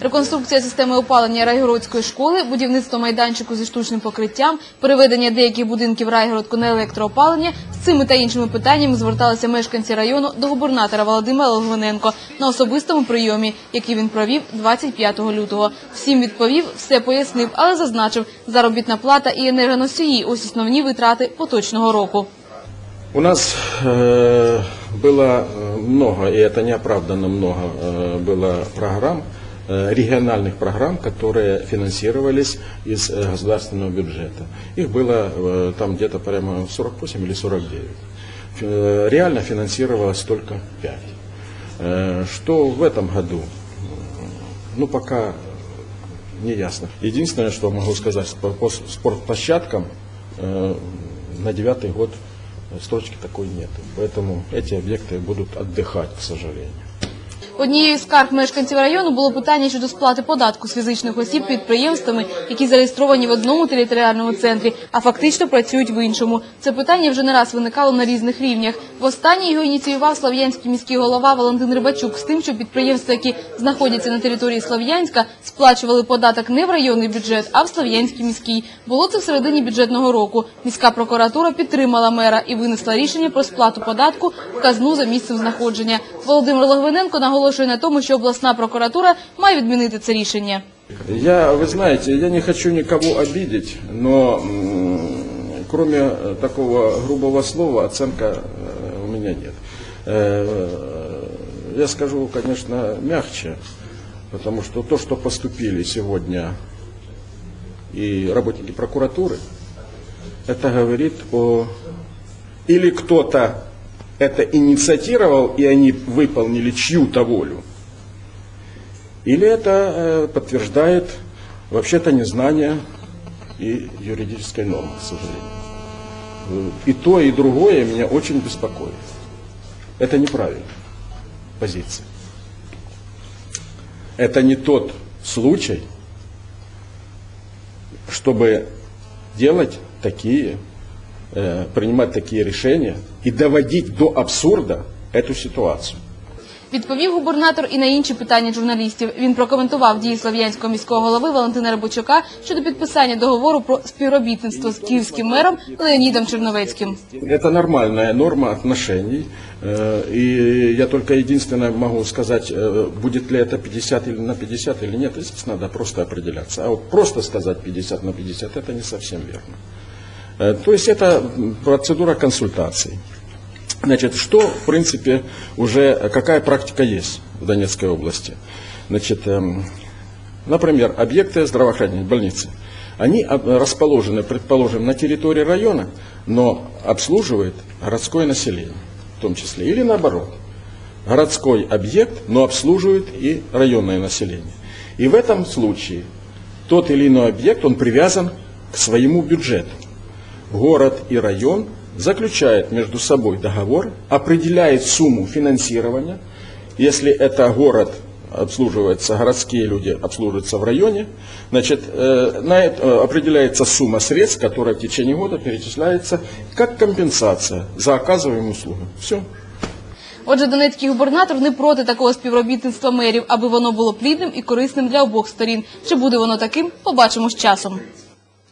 Реконструкція системи опалення Райгородської школи, будівництво майданчику зі штучним покриттям, переведення деяких будинків Райгородку на електроопалення. З цими та іншими питаннями зверталися мешканці району до губернатора Володимира Логвиненко на особистому прийомі, який він провів 25 лютого. Всім відповів, все пояснив, але зазначив, заробітна плата і енергоносії – ось основні витрати поточного року. У нас э, было э, много, и это неоправданно много, э, было программ, э, региональных программ, которые финансировались из э, государственного бюджета. Их было э, там где-то прямо 48 или 49. Фи- э, Реально финансировалось только 5. Э, Что в этом году? Ну, пока не ясно. Единственное, что могу сказать, по, по спортплощадкам э, на девятый год строчки такой нет. Поэтому эти объекты будут отдыхать, к сожалению. Однією з скарг мешканців району було питання щодо сплати податку з фізичних осіб підприємствами, які зареєстровані в одному територіальному центрі, а фактично працюють в іншому. Це питання вже не раз виникало на різних рівнях. Востаннє його ініціював Слов'янський міський голова Валентин Рибачук з тим, що підприємства, які знаходяться на території Слов'янська, сплачували податок не в районний бюджет, а в Слов'янський міський. Було це в середині бюджетного року. Міська прокуратура підтримала мера і винесла рішення про сплату податку в казну за місцем знаходження. Володимир Логвиненко наголошує на тому, що обласна прокуратура має відмінити це рішення. Я, вы знаете, я не хочу никого обидеть, но м, кроме э, такого грубого слова оценка э, у меня нет. Э, Я скажу, конечно, мягче, потому что то, что поступили сегодня и работники прокуратуры, это говорит о... Или кто-то это инициатировал, и они выполнили чью-то волю, или это э, подтверждает вообще-то незнание и юридической нормы, к сожалению. И то, и другое меня очень беспокоит. Это неправильная позиция. Это не тот случай, чтобы делать такие, э, принимать такие решения и доводить до абсурда эту ситуацию. Відповів губернатор і на інші питання журналістів. Він прокоментував дії слов'янського міського голови Валентина Рибачука щодо підписання договору про співробітництво з київським мером Леонідом Черновецьким. Это нормальная норма отношений. Э, И я только единственное могу сказать, э, будет ли это 50 или на 50 или нет, здесь надо просто определяться. А вот просто сказать 50 на 50, это не совсем верно. Э, То есть это процедура консультаций. Значит, что, в принципе, уже, э, какая практика есть в Донецкой области? Значит, эм, например, объекты здравоохранения, больницы. Они об- расположены, предположим, на территории района, но обслуживает городское население в том числе. Или наоборот, городской объект, но обслуживает и районное население. И в этом случае тот или иной объект, он привязан к своему бюджету. Город и район заключают между собой договор, определяет сумму финансирования. Если это город обслуживается, городские люди обслуживаются в районе, значит, э, на это э, определяется сумма средств, которая в течение года перечисляется как компенсация за оказываемые услуги. Все. Отже, донецький губернатор не проти такого співробітництва мерів, аби воно було плідним і корисним для обох сторін. Чи буде воно таким, побачимо з часом.